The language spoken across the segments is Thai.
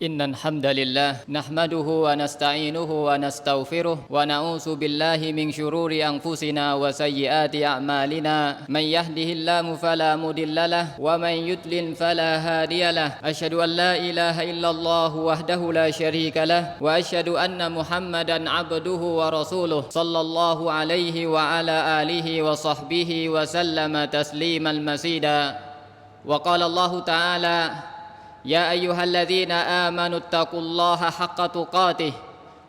إن الحمد لله نحمده ونستعينه ونستغفره ونعوذ بالله من شرور أنفسنا وسيئات أعمالنا. من يهده الله فلا مضل له ومن يضلل فلا هادي له. أشهد أن لا إله إلا الله وحده لا شريك له وأشهد أن محمدا عبده ورسوله صلى الله عليه وعلى آله وصحبه وسلم تسليما مزيدا. وقال الله تعالى يا أيها الذين آمنوا اتقوا الله حق تقاته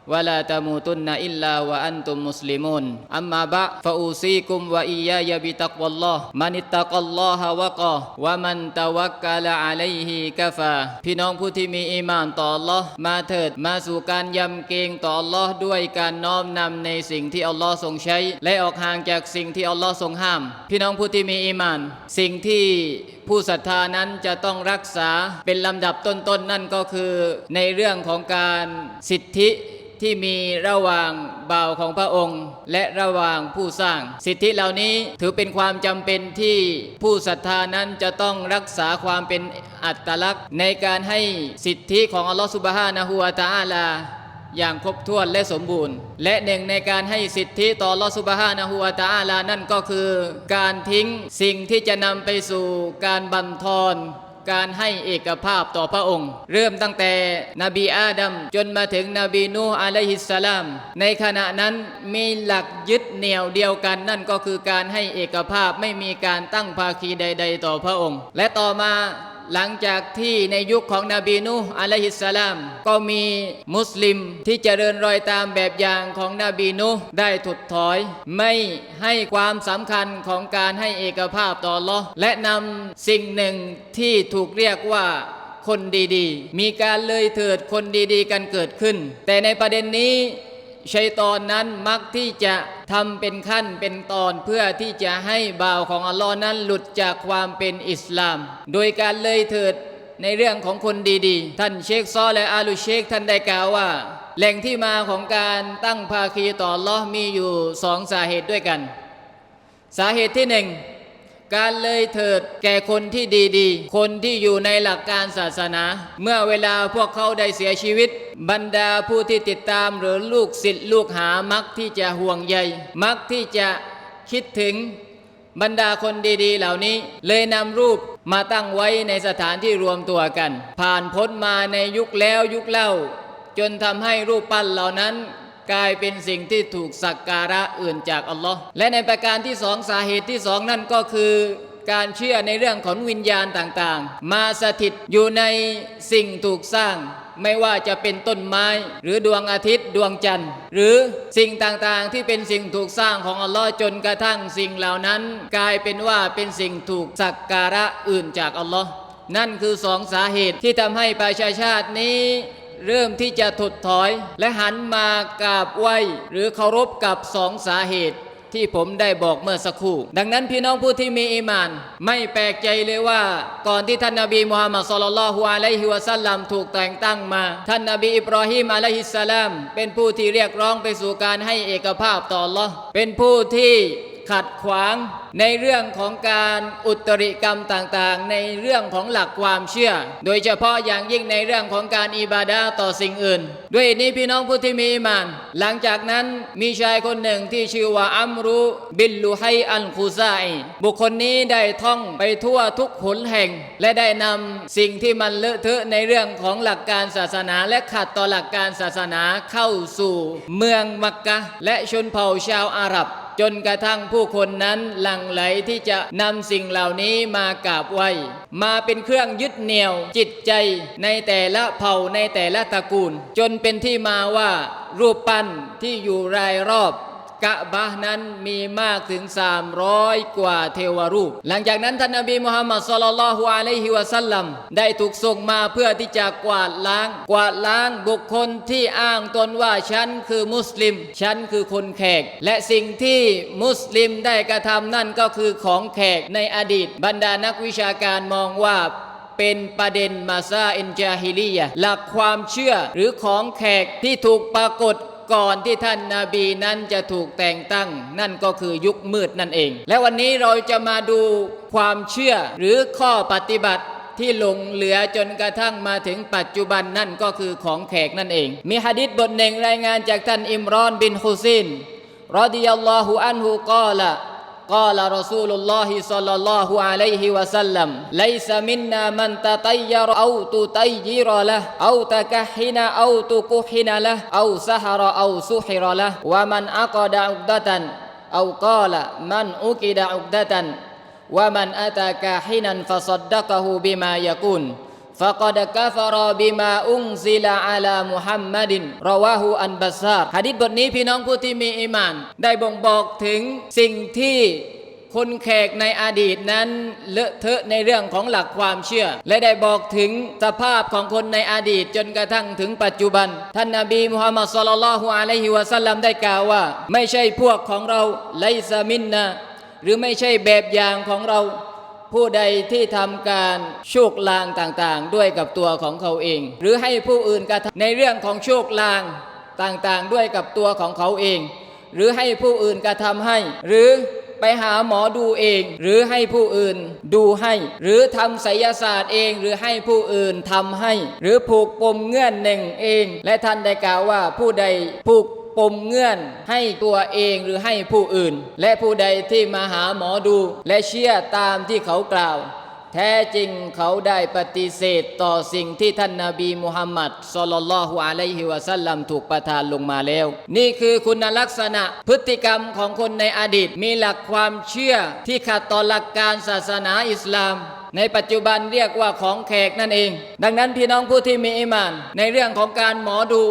ولا تموتن إلا وأنتم مسلمون أما بعد فأوصيكم وإياي بتقوى الله من اتقى الله وقاه ومن توكل عليه كفى พี่น้องผู้ที่มีอีหมานต่อ Allah มาเถิดมาสู่การยำเกรงต่อ Allah ด้วยการน้อมนำในสิ่งที่ Allah ทรงใช้ และออกห่างจากสิ่งที่ Allah ทรงห้าม พี่น้องผู้ที่มีอีหมาน สิ่งที่ผู้ศรัทธานั้นจะต้องรักษาเป็นลำดับต้นๆนนั่นก็คือในเรื่องของการสิทธิ ที่มีระหว่างบ่าวของพระองค์ และระหว่างผู้สร้าง สิทธิเหล่านี้ถือเป็นความจำเป็นที่ผู้ศรัทธานั้นจะต้องรักษาความเป็นอัตลักษณ์ ในการให้สิทธิของอัลลอฮฺสุบฮานะฮูวาตาอาลาอย่างครบถ้วนและสมบูรณ์ และหนึ่งในการให้สิทธิต่ออัลลอฮฺสุบฮานะฮูวาตาอาลานั่นก็คือ การทิ้งสิ่งที่จะนำไปสู่การบันทอน การให้เอกภาพต่อพระองค์ เริ่มตั้งแต่นบีอาดัมจนมาถึงนบีนูอะลัยฮิสสลาม ในขณะนั้นมีหลักยึดเหนี่ยวเดียวกันนั่นก็คือการให้เอกภาพไม่มีการตั้งภาคีใด ๆ ต่อพระองค์ และต่อมา หลังจากที่ในยุคของนบีนูอะลัยฮิสสลาม ก็มีมุสลิมที่เจริญรอยตามแบบอย่างของนบีนูได้ถดถอย ไม่ให้ความสำคัญของการให้เอกภาพต่อลอและนำสิ่งหนึ่งที่ถูกเรียกว่าคนดีๆ มีการเลยเถิดคนดีๆ กันเกิดขึ้น แต่ในประเด็นนี้ ชัยตอนนั้นมักที่จะทำเป็นขั้นเป็นตอนเพื่อที่จะให้บ่าวของอัลลอฮ์นั้นหลุดจากความเป็นอิสลาม โดยการเลยเถิดในเรื่องของคนดีๆ ท่านเชคซอและอาลูเชคท่านได้กล่าวว่า แหล่งที่มาของการตั้งภาคีต่อลอ์มีอยู่สองสาเหตุด้วยกัน สาเหตุที่หนึ่งการเลยเถิดแก่คนที่ดีๆ คนที่อยู่ในหลักการศาสนา เมื่อเวลาพวกเขาได้เสียชีวิต บรรดาผู้ที่ติดตามหรือลูกศิษย์ลูกหามักที่จะห่วงใย มักที่จะคิดถึงบรรดาคนดีๆ เหล่านี้เลยนำรูปมาตั้งไว้ในสถานที่รวมตัวกัน ผ่านพ้นมาในยุคแล้วยุคเล่า จนทำให้รูปปั้นเหล่านั้น กลายเป็นสิ่งที่ถูกสักการะอื่นจากอัลลอฮ์และในประการที่สองสาเหตุที่สองนั่นก็คือ การเชื่อในเรื่องของวิญญาณต่างๆ มาสถิตอยู่ในสิ่งถูกสร้าง ไม่ว่าจะเป็นต้นไม้ หรือดวงอาทิตย์ดวงจันทร์ หรือสิ่งต่างๆที่เป็นสิ่งถูกสร้างของอัลลอฮ์จนกระทั่งสิ่งเหล่านั้น กลายเป็นว่าเป็นสิ่งถูกสักการะอื่นจากอัลลอฮ์นั่นคือสองสาเหตุที่ทำให้ประชาชาตินี้เริ่มที่จะถดถอย และหันมากราบไหวหรือเคารพกับสองสาเหตุ ที่ผมได้บอกเมื่อสักครู่ ดังนั้นพี่น้องผู้ที่มีอีมาน ไม่แปลกใจเลยว่าก่อนที่ท่านนาบีมูฮัมมัดสุลลัลฮุอะลัยฮิวะสัลลัมถูกแต่งตั้งมา ท่านนาบีอิบรอฮิมอะลัยฮิสสลามเป็นผู้ที่เรียกร้องไปสู่การให้เอกภาพต่อ Allah เป็นผู้ที่ ขัดขวางในเรื่องของการอุตริกรรมต่างๆ ในเรื่องของหลักความเชื่อ โดยเฉพาะอย่างยิ่งในเรื่องของการอิบาดาต่อสิ่งอื่น ด้วยนี้พี่น้องผู้ที่มีอีหมาน หลังจากนั้นมีชายคนหนึ่งที่ชื่อว่าอัมรุบิลลูไฮอันคูซาอบุคคลนี้ได้ท่องไปทั่วทุกหนแห่ง และได้นำสิ่งที่มันเลอะเทอะในเรื่องของหลักการศาสนา และขัดต่อหลักการศาสนาเข้าสู่ เมืองมักกะและชนเผ่าชาวอาหรับ จนกระทั่งผู้คนนั้นหลั่งไหลที่จะนำสิ่งเหล่านี้มากราบไหวมาเป็นเครื่องยึดเหนี่ยวจิตใจในแต่ละเผ่าในแต่ละตระกูล จนเป็นที่มาว่ารูปปั้นที่อยู่รายรอบ กะบะนั้นมีมากถึง 300 กว่าเทวรูป หลังจากนั้นท่านนบีมุฮัมมัดสุลลัลฮุอะลัยฮิวะสัลลัมได้ถูกส่งมาเพื่อที่จะกวาดล้าง กวาดล้างบุคคลที่อ้างตนว่าฉันคือมุสลิม ฉันคือคนแขก และสิ่งที่มุสลิมได้กระทำนั่นก็คือของแขกในอดีต บรรดานักวิชาการมองว่าเป็นประเด็นมาซาอินจาฮิลียะหลักความเชื่อหรือของแขกที่ถูกปรากฏ ก่อนที่ท่านนาบีนั้นจะถูกแต่งตั้ง นั่นก็คือยุคมืดนั่นเอง และวันนี้เราจะมาดูความเชื่อหรือข้อปฏิบัติที่หลงเหลือจนกระทั่งมาถึงปัจจุบันนั่นก็คือของแขกนั่นเอง มีฮะดิษบทหนึ่งรายงานจากท่านอิมรอนบินฮุซินรอดิยัลลอฮุอันฮุกาละ قال رسول الله صلى الله عليه وسلم ليس منا من تطير أو تطير له أو تكهن أو تكهن له أو سحر أو سحر له ومن عقد عقدة أو قال من عقد عقدة ومن أتى كاحنا فصدقه بما يكون. فقد كفر بما أنزل على محمد رواه อันบัซาร์หะดิษบทนี้พี่น้องผู้ที่มีอีหมาน ได้บ่งบอกถึงสิ่งที่คนแขกในอดีตนั้นเลอะเทอะในเรื่องของหลักความเชื่อ และได้บอกถึงสภาพของคนในอดีตจนกระทั่งถึงปัจจุบัน ท่านนบีมุฮัมมัดสุลลัลลอฮุอะลัยฮิวะสัลลัมได้กล่าวว่า ไม่ใช่พวกของเราไลซามินนะหรือไม่ใช่แบบอย่างของเรา ผู้ใดที่ทำการโชคลางต่างๆ ด้วยกับตัวของเขาเอง หรือให้ผู้อื่นกระทำในเรื่องของโชคลางต่างๆ ด้วยกับตัวของเขาเอง หรือให้ผู้อื่นกระทำให้ หรือไปหาหมอดูเอง หรือให้ผู้อื่นดูให้ หรือทำไสยศาสตร์เอง หรือให้ผู้อื่นทำให้ หรือผูกปมเงื่อนหนึ่งเอง และท่านได้กล่าวว่าผู้ใดผูก ปมเงื่อนให้ตัวเองหรือให้ผู้อื่น และผู้ใดที่มาหาหมอดู และเชื่อตามที่เขากล่าว แท้จริงเขาได้ปฏิเสธต่อสิ่งที่ท่านนาบีมุฮัมมัดสลลัลลอฮุอะลัยฮิวะสัลลัมถูกประทานลงมาแล้ว นี่คือคุณลักษณะพฤติกรรมของคนในอดีต มีหลักความเชื่อที่ขัดต่อหลักการศาสนาอิสลามในปัจจุบันเรียกว่าของแขกนั่นเอง ดังนั้นพี่น้องผู้ที่มีอิมาน ในเรื่องของการหมอดู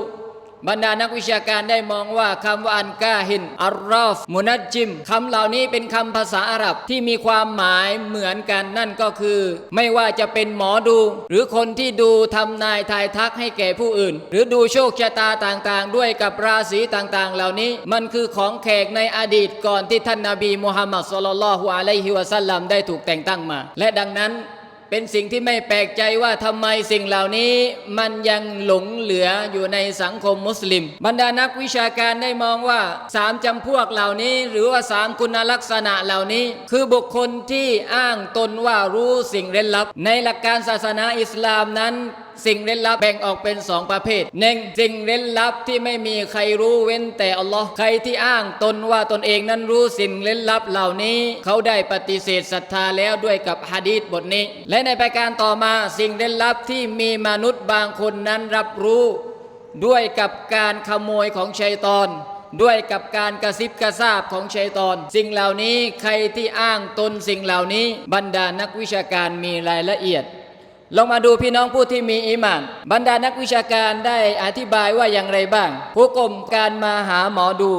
บรรดานักวิชาการได้มองว่าคำว่าอันกาฮินอัลรอฟมุนัจจิมคำเหล่านี้เป็นคำภาษาอาหรับที่มีความหมายเหมือนกันนั่นก็คือ ไม่ว่าจะเป็นหมอดู หรือคนที่ดูทำนายทายทักให้แก่ผู้อื่น หรือดูโชคชะตาต่างๆ ด้วยกับราศีต่างๆ เหล่านี้ มันคือของแขกในอดีตก่อนที่ท่านนาบีมุฮัมมัดสุลลัลฮุอะลัยฮิวะสัลลัมได้ถูกแต่งตั้งมา และดังนั้น เป็นสิ่งที่ไม่แปลกใจว่าทำไมสิ่งเหล่านี้มันยังหลงเหลืออยู่ในสังคมมุสลิม บรรดานักวิชาการได้มองว่าสามจำพวกเหล่านี้ หรือว่าสามคุณลักษณะเหล่านี้ คือบุคคลที่อ้างตนว่ารู้สิ่งเร้นลับ ในหลักการศาสนาอิสลามนั้นสิ่งเร้นลับแบ่งออกเป็นสองประเภทหนึ่งสิ่งเร้นลับที่ไม่มีใครรู้เว้นแต่อัลลอฮ์ใครที่อ้างตนว่าตนเองนั้นรู้สิ่งเร้นลับเหล่านี้ เขาได้ปฏิเสธศรัทธาแล้วด้วยกับฮะดีษบทนี้ และในประการต่อมาสิ่งเร้นลับที่มีมนุษย์บางคนนั้นรับรู้ ด้วยกับการขโมยของชัยตอนด้วยกับการกระซิบกระซาบของชัยตอน สิ่งเหล่านี้ใครที่อ้างตนสิ่งเหล่านี้ บรรดานักวิชาการมีรายละเอียด ลองมาดูพี่น้องผู้ที่มีอีมานบรรดานักวิชาการได้อธิบายว่าอย่างไรบ้าง ผู้กลมการมาหาหมอดู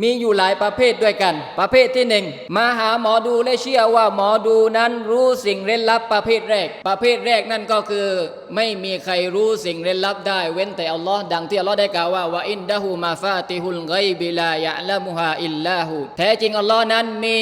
มีอยู่หลายประเภทด้วยกัน ประเภทที่หนึ่งมาหาหมอดูและเชื่อว่าหมอดูนั้นรู้สิ่งเร้นลับประเภทแรก ประเภทแรกนั่นก็คือ ไม่มีใครรู้สิ่งเร้นลับได้ เว้นแต่อัลลอฮ์ดังที่อัลลอฮ์ได้กล่าวว่าว่าอินดะฮูมาฟาติฮุลไกบิลายะละมุฮาอิลลาหูแท้จริงอัลลอฮ์นั้นมี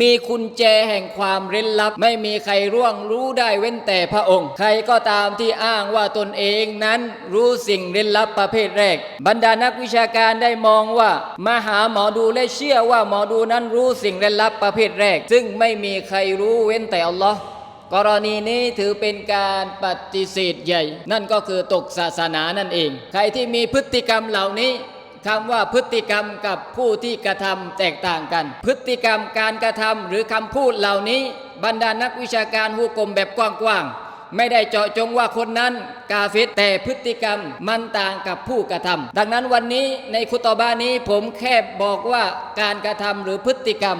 มีกุญแจแห่งความเร้นลับ ไม่มีใครร่วงรู้ได้เว้นแต่พระองค์ ใครก็ตามที่อ้างว่าตนเองนั้นรู้สิ่งเร้นลับประเภทแรก บรรดานักวิชาการได้มองว่ามาหาหมอดูและเชื่อว่าหมอดูนั้นรู้สิ่งเร้นลับประเภทแรก ซึ่งไม่มีใครรู้เว้นแต่อัลลอฮ์กรณีนี้ถือเป็นการปฏิเสธใหญ่ นั่นก็คือตกศาสนานั่นเอง ใครที่มีพฤติกรรมเหล่านี้คำว่าพฤติกรรมกับผู้ที่กระทำแตกต่างกัน พฤติกรรมการกระทำหรือคำพูดเหล่านี้ บรรดานักวิชาการหูกลมแบบกว้างๆ ไม่ได้เจาะจงว่าคนนั้นกาเฟตแต่พฤติกรรมมันต่างกับผู้กระทำดังนั้นวันนี้ในคุตบานี้ผมแค่บอกว่าการกระทำหรือพฤติกรรม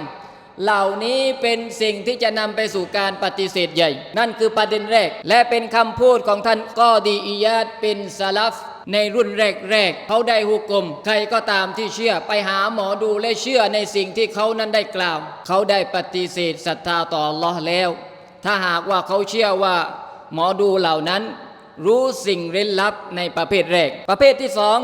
เหล่านี้เป็นสิ่งที่จะนำไปสู่การปฏิเสธใหญ่ นั่นคือประเด็นแรก และเป็นคำพูดของท่านกอดีอียาดเป็นซาลฟในรุ่นแรกๆเขาได้หุกกลม ใครก็ตามที่เชื่อไปหาหมอดูและเชื่อในสิ่งที่เขานั้นได้กล่าว เขาได้ปฏิเสธศรัทธาต่อ Allah แล้ว ถ้าหากว่าเขาเชื่อว่า หมอดูเหล่านั้น รู้สิ่งเร้นลับในประเภทแรก ประเภทที่สอง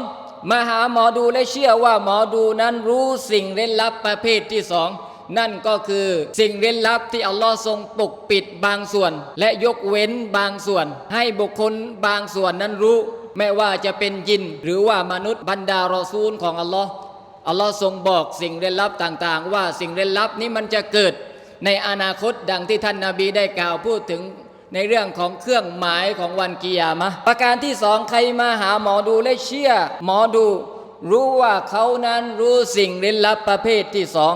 มาหาหมอดูและเชื่อว่าหมอดูนั้นรู้สิ่งเร้นลับประเภทที่สองนั่นก็คือสิ่งเร้นลับที่อัลลอฮ์ทรงปกปิดบางส่วน และยกเว้นบางส่วน ให้บุคคลบางส่วนนั้นรู้ ไม่ว่าจะเป็นยิน หรือว่ามนุษย์บรรดารอซูลของอัลลอฮ์อัลลอฮ์ทรงบอกสิ่งเร้นลับต่างๆ ว่าสิ่งเร้นลับนี้มันจะเกิด ในอนาคตดังที่ท่านนาบีได้กล่าวพูดถึง ในเรื่องของเครื่องหมายของวันกิยามะประการที่สองใครมาหาหมอดูและเชื่อ หมอดู รู้ว่าเขานั้นรู้สิ่งลึกลับประเภทที่สอง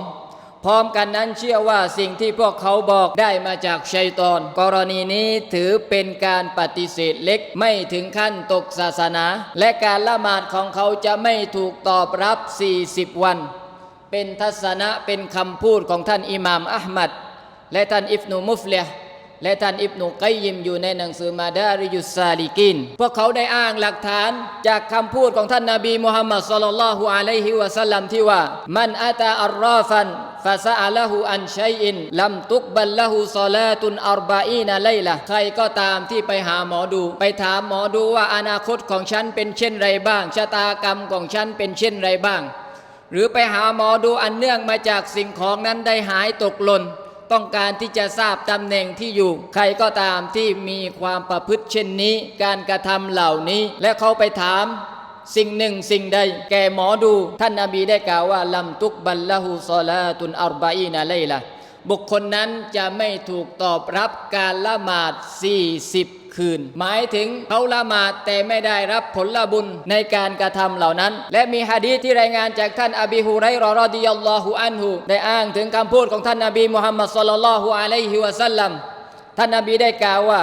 พร้อมกันนั้นเชื่อว่าสิ่งที่พวกเขาบอกได้มาจากชัยตอน กรณีนี้ถือเป็นการปฏิเสธเล็กไม่ถึงขั้นตกศาสนา และการละหมาดของเขาจะไม่ถูกตอบรับ 40 วัน เป็นทัศนะเป็นคำพูดของท่านอิหม่ามอัลมัดและท่านอิบนุมุฟเลห์ และท่านอิบนุกัยยิมอยู่ในหนังสือมาดาริยุสซาลิกิน พวกเขาได้อ้างหลักฐานจากคำพูดของท่านนบีมุฮัมมัดศ็อลลัลลอฮุอะลัยฮิวะสัลลัมที่ว่า มันอาตาอัลราฟันฟาซาละหูอันชัยอินลัมตุกบัลละหูซอลาตุนอัรบะอีนาไลละใครก็ตามที่ไปหาหมอดู ไปถามหมอดูว่าอนาคตของฉันเป็นเช่นไรบ้าง ชะตากรรมของฉันเป็นเช่นไรบ้าง หรือไปหาหมอดูอันเนื่องมาจากสิ่งของนั้นได้หายตกหล่น ต้องการที่จะทราบตำแหน่งที่อยู่ ใครก็ตามที่มีความประพฤติเช่นนี้ การกระทำเหล่านี้ และเขาไปถามสิ่งหนึ่งสิ่งใด แก่หมอดู ท่านนาบีได้กล่าวว่าลำตุกบัลละหูซอลาตุนอัรบาอีนาเลละบุคคลนั้นจะไม่ถูกตอบรับการละหมาด40 คืน หมายถึงเขาละหมาดแต่ไม่ได้รับผลบุญในการกระทำเหล่านั้น และมีฮะดีที่รายงานจากท่านอบีฮุไรรอรอดิยัลลอฮุอันฮุได้อ้างถึงคำพูดของท่านนบีมุฮัมมัดสุลลัลอฮุอะลัยฮิวะสัลลัมท่านนบีได้กล่าวว่า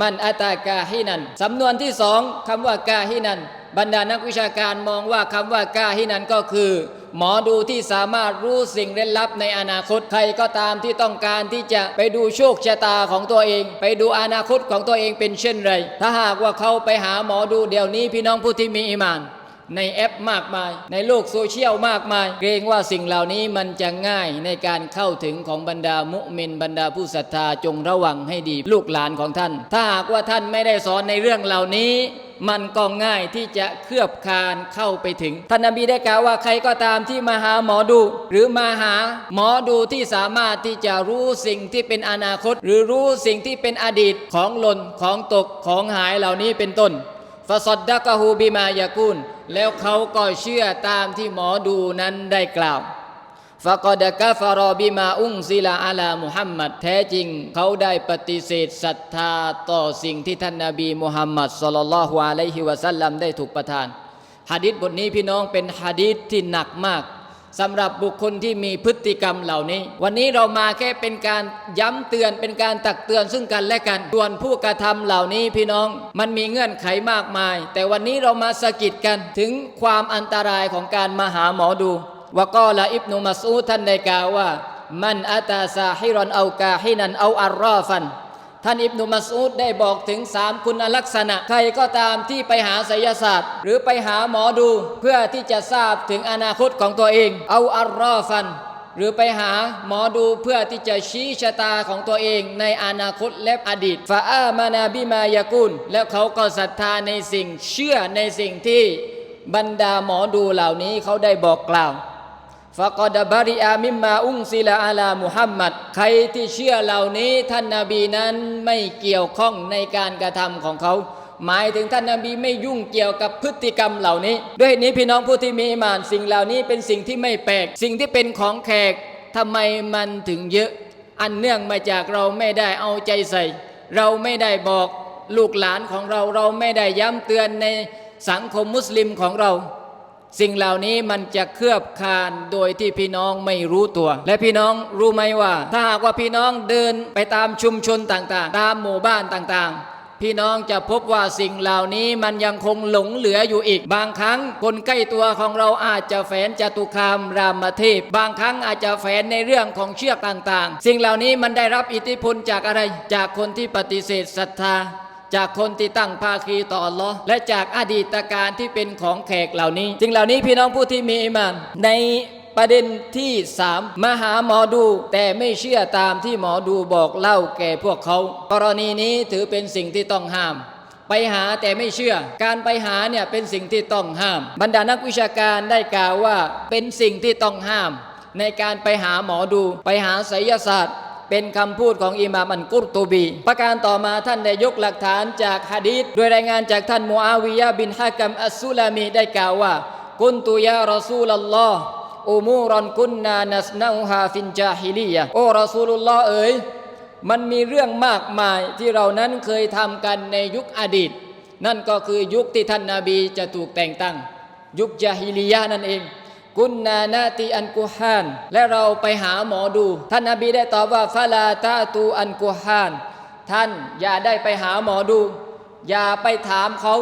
มันอัตากาฮินันสำนวนที่สองคำว่ากาฮินัน บรรดานักวิชาการมองว่าคำว่ากาฮินันก็คือ หมอดูที่สามารถรู้สิ่งเร้นลับในอนาคตใครก็ตามที่ต้องการที่จะไปดูโชคชะตาของตัวเอง ไปดูอนาคตของตัวเองเป็นเช่นไร ถ้าหากว่าเขาไปหาหมอดูเดี๋ยวนี้พี่น้องผู้ที่มีอิมาน ในแอปมากมาย ในโลกโซเชียลมากมาย เกรงว่าสิ่งเหล่านี้มันจะง่ายในการเข้าถึงของบรรดามุมินบรรดาผู้ศรัทธาจงระวังให้ดีลูกหลานของท่าน ถ้าหากว่าท่านไม่ได้สอนในเรื่องเหล่านี้ มันก็ง่ายที่จะเคลือบคานเข้าไปถึงท่านนบีได้กล่าวว่าใครก็ตามที่มาหาหมอดู หรือมาหาหมอดูที่สามารถที่จะรู้สิ่งที่เป็นอนาคต หรือรู้สิ่งที่เป็นอดีตของหล่นของตกของหายเหล่านี้เป็นต้นฟาซดดะกะฮูบิมายากุนแล้วเขาก็เชื่อตามที่หมอดูนั้นได้กล่าว ฟะกอดกะฟารอบิมาอุงซิลาอาลามุฮัมมัดแท้จริง เขาได้ปฏิเสธศรัทธาต่อสิ่งที่ท่านนาบีมุฮัมมัดสลลัลลอฮุอะลัยฮิวะสัลลัมได้ถูกประทานฮะดิษบทนี้พี่น้องเป็นฮะดิษที่หนักมากสำหรับบุคคลที่มีพฤติกรรมเหล่านี้ วันนี้เรามาแค่เป็นการย้ำเตือนเป็นการตักเตือนซึ่งกันและกัน ส่วนผู้กระทำเหล่านี้พี่น้องมันมีเงื่อนไขมากมาย แต่วันนี้เรามาสะกิดกันถึงความอันตรายของการมาหาหมอดู วกอละอิบนุมัสูท่านได้กล่าวว่า มันอาตาซาฮิรอนเอากาฮินันเอาอัรรอฟัน ท่านอิบนุมัสูดได้บอกถึงสามคุณลักษณะ ใครก็ตามที่ไปหาไสยศาสตร์ หรือไปหาหมอดูเพื่อที่จะทราบถึงอนาคตของตัวเอง เอาอัลรอฟัน หรือไปหาหมอดูเพื่อที่จะชี้ชะตาของตัวเองในอนาคตและอดีตฟาอามานาบิมายากุลแล้วเขาก็ศรัทธาในสิ่งเชื่อในสิ่งที่บรรดาหมอดูเหล่านี้เขาได้บอกกล่าว ฟะกอดบาริอามิมมาอุงซิลาอาลามุฮัมมัดใครที่เชื่อเหล่านี้ท่านนาบีนั้นไม่เกี่ยวข้องในการกระทำของเขา หมายถึงท่านนาบีไม่ยุ่งเกี่ยวกับพฤติกรรมเหล่านี้ ด้วยนี้พี่น้องผู้ที่มีอิมานสิ่งเหล่านี้เป็นสิ่งที่ไม่แปลก สิ่งที่เป็นของแขกทำไมมันถึงเยอะ อันเนื่องมาจากเราไม่ได้เอาใจใส่ เราไม่ได้บอกลูกหลานของเราเราไม่ได้ย้ำเตือนในสังคมมุสลิมของเรา สิ่งเหล่านี้มันจะเคลือบคานโดยที่พี่น้องไม่รู้ตัว และพี่น้องรู้ไหมว่า ถ้าหากว่าพี่น้องเดินไปตามชุมชนต่างๆ ตามหมู่บ้านต่างๆพี่น้องจะพบว่าสิ่งเหล่านี้มันยังคงหลงเหลืออยู่อีก บางครั้งคนใกล้ตัวของเราอาจจะแฝนจตุคามรามเทพ บางครั้งอาจจะแฝนในเรื่องของเชือกต่างๆ สิ่งเหล่านี้มันได้รับอิทธิพลจากอะไร จากคนที่ปฏิเสธศรัทธา จากคนที่ตั้งภาคีต่ออัลลอฮ์และจากอดีตการที่เป็นของแขกเหล่านี้สิ่งเหล่านี้พี่น้องผู้ที่มีอิมานในประเด็นที่สามมาหาหมอดู แต่ไม่เชื่อตามที่หมอดูบอกเล่าแก่พวกเขา กรณีนี้ถือเป็นสิ่งที่ต้องห้าม ไปหาแต่ไม่เชื่อ การไปหาเนี่ยเป็นสิ่งที่ต้องห้าม บรรดานักวิชาการได้กล่าวว่าเป็นสิ่งที่ต้องห้าม ในการไปหาหมอดู ไปหาไสยศาสตร์ เป็นคำพูดของอิหม่ามอันกุรตูบี ประการต่อมาท่านได้ยกหลักฐานจากฮะดีษโดยรายงานจากท่านมูอาวิยะบินฮะกัมอัสซุลามีได้กล่าวว่า กุนตุยารอซูลลอฮ์อุมูรอนกุนนานัสนาฮาฟินจาฮิลียะโอ้รอซูลุลลอฮ์เอ๋ยมันมีเรื่องมากมายที่เรานั้นเคยทำกันในยุคอดีต นั่นก็คือยุคที่ท่านนาบีจะถูกแต่งตั้ง ยุคจาฮิลียะนั่นเอง กุนนานาติอันกุฮาน และเราไปหาหมอดู ท่านนาบีได้ตอบว่าฟาลาตาตูอันกุฮาน ท่านอย่าได้ไปหาหมอดู อย่าไปถามเขา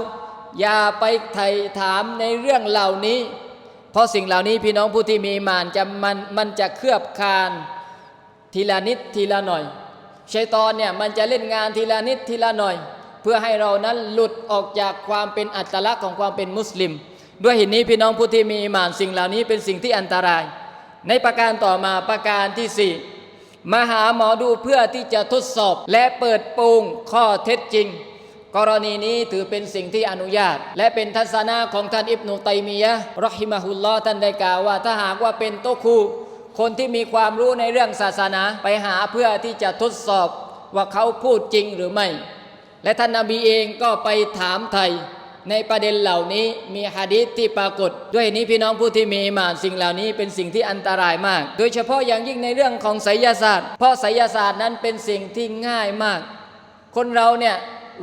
อย่าไปไถ่ถามในเรื่องเหล่านี้ เพราะสิ่งเหล่านี้พี่น้องผู้ที่มีมานจะมันมันจะเคลือบคาน ทีละนิดทีละหน่อยชัยตอนเนี่ยมันจะเล่นงานทีละนิดทีละหน่อย เพื่อให้เรานั้นหลุดออกจากความเป็นอัตลักษณ์ของความเป็นมุสลิม ด้วยเหตุนี้พี่น้องผู้ที่มีอิมานสิ่งเหล่านี้เป็นสิ่งที่อันตราย ในประการต่อมาประการที่สี่มาหาหมอดูเพื่อที่จะทดสอบและเปิดโปงข้อเท็จจริง กรณีนี้ถือเป็นสิ่งที่อนุญาต และเป็นทัศนะของท่านอิบนุตัยมียะรอฮิมะฮุลลอท่านได้กล่าวว่าถ้าหากว่าเป็นโตคูคนที่มีความรู้ในเรื่องศาสนาไปหาเพื่อที่จะทดสอบว่าเขาพูดจริงหรือไม่ และท่านนาบีเองก็ไปถามไทย ในประเด็นเหล่านี้มีฮะดีษที่ปรากฏ ด้วยนี้พี่น้องผู้ที่มีอิมานสิ่งเหล่านี้เป็นสิ่งที่อันตรายมาก โดยเฉพาะอย่างยิ่งในเรื่องของไสยศาสตร์ เพราะไสยศาสตร์นั้นเป็นสิ่งที่ง่ายมาก คนเราเนี่ย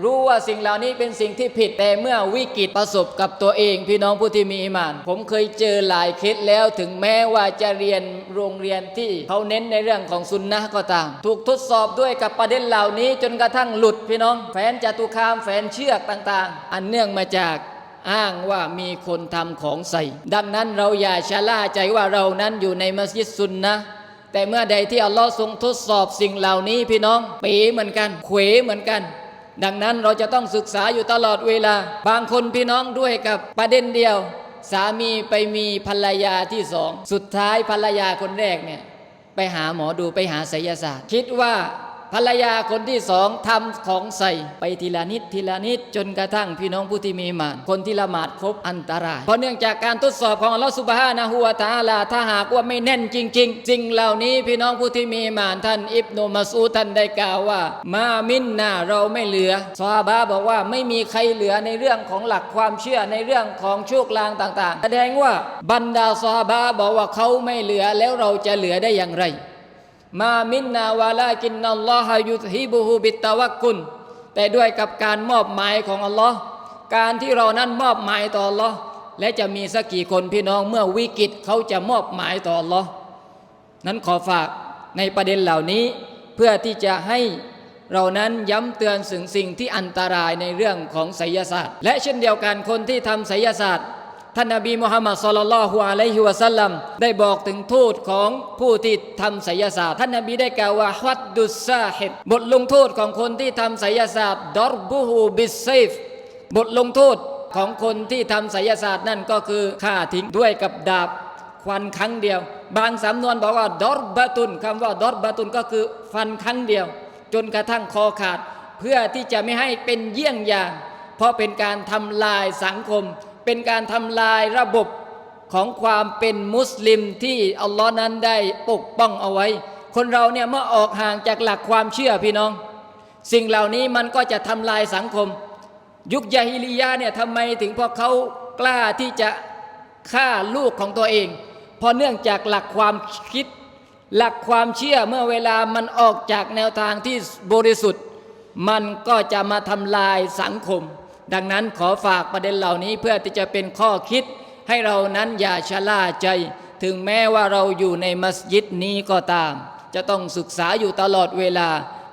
รู้ว่าสิ่งเหล่านี้เป็นสิ่งที่ผิดแต่เมื่อวิกฤตประสบกับตัวเอง พี่น้องผู้ที่มีอิมาน ผมเคยเจอหลายเคสแล้วถึงแม้ว่าจะเรียนโรงเรียนที่เขาเน้นในเรื่องของสุนนะก็ตาม ถูกทดสอบด้วยกับประเด็นเหล่านี้จนกระทั่งหลุดพี่น้อง แฟนจตุคามแฟนเชือกต่างๆ อันเนื่องมาจากอ้างว่ามีคนทำของใส่ ดังนั้นเราอย่าชะล่าใจว่าเรานั้นอยู่ในมัสยิดซุนนะแต่เมื่อใดที่อัลลอฮ์ทรงทดสอบสิ่งเหล่านี้พี่น้องป๋เหมือนกันเขวเหมือนกัน ดังนั้นเราจะต้องศึกษาอยู่ตลอดเวลา บางคนพี่น้องด้วยกับประเด็นเดียว สามีไปมีภรรยาที่สอง สุดท้ายภรรยาคนแรกเนี่ยไปหาหมอดูไปหาไสยศาสตร์ คิดว่า ภรรยาคนที่สองทำของใส่ไปทีละนิดทีละนิดจนกระทั่งพี่น้องผู้ที่มีมานคนที่ละหมาดครบอันตราย เพราะเนื่องจากการทดสอบของอัลลอฮฺสุบฮานะฮูวะตาลาถ้าหากว่าไม่แน่นจริง ๆ สิ่งเหล่านี้พี่น้องผู้ที่มีมานท่านอิบนุมัสอูท่านได้กล่าวว่า มามินนาเราไม่เหลือซาบะห์บอกว่าไม่มีใครเหลือในเรื่องของหลักความเชื่อในเรื่องของโชคลางต่าง ๆ แสดงว่าบรรดาซาบะห์บอกว่าเขาไม่เหลือแล้วเราจะเหลือได้อย่างไร มามินนาวาลากินนัลลอฮยุทฮิบุฮูบิตตะวักกุลแต่ด้วยกับการมอบหมายของอัลลอฮ์การที่เรานั้นมอบหมายต่ออัลลอฮ์และจะมีสักกี่คนพี่น้องเมื่อวิกฤตเขาจะมอบหมายต่ออัลลอฮ์นั้นขอฝากในประเด็นเหล่านี้เพื่อที่จะให้เรานั้นย้ำเตือนถึงสิ่งที่อันตรายในเรื่องของไสยศาสตร์ และเช่นเดียวกันคนที่ทำไสยศาสตร์ ท่านนบีมุฮัมมัดสุลลัลลอฮุอะลัยฮิวะสัลลัมได้บอกถึงโทษของผู้ที่ทำไสยศาสตร์ท่านนบีได้กล่าวว่าฮัดดุสซาฮิบบทลงโทษของคนที่ทำไสยศาสตร์ดอรบูฮูบิสเซฟบทลงโทษของคนที่ทำไสยศาสตร์นั่นก็คือฆ่าทิ้งด้วยกับดาบควันครั้งเดียว บางสำนวนบอกว่าดอรบะตุนคำว่าดอรบะตุนก็คือฟันครั้งเดียว จนกระทั่งคอขาด เพื่อที่จะไม่ให้เป็นเยี่ยงอย่าง เพราะเป็นการทำลายสังคม เป็นการทำลายระบบของความเป็นมุสลิมที่อัลลอฮ์นั้นได้ปกป้องเอาไว้ คนเราเนี่ยเมื่อออกห่างจากหลักความเชื่อพี่น้อง สิ่งเหล่านี้มันก็จะทำลายสังคม ยุคยาฮิลียะห์เนี่ยทำไมถึงพวกเขากล้าที่จะฆ่าลูกของตัวเอง เพราะเนื่องจากหลักความคิด หลักความเชื่อเมื่อเวลามันออกจากแนวทางที่บริสุทธิ์ มันก็จะมาทำลายสังคม ดังนั้นขอฝากประเด็นเหล่านี้เพื่อที่จะเป็นข้อคิด ให้เรานั้นอย่าชะล่าใจ ถึงแม้ว่าเราอยู่ในมัสยิดนี้ก็ตาม จะต้องศึกษาอยู่ตลอดเวลา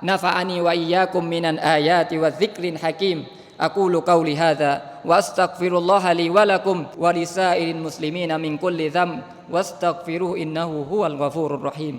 นะฟะอานีวะอิยากุมมินันอายาติวะซิกรินฮะกิมอะกูลูกาวลิฮาซาวัสตักฟิรุลลอฮะลีวะลักุมวะลิซาอิรินมุสลิมีนมินกุลลิซัมวัสตักฟิรุอินนะฮูฮุวัลกฟูรุรรหีม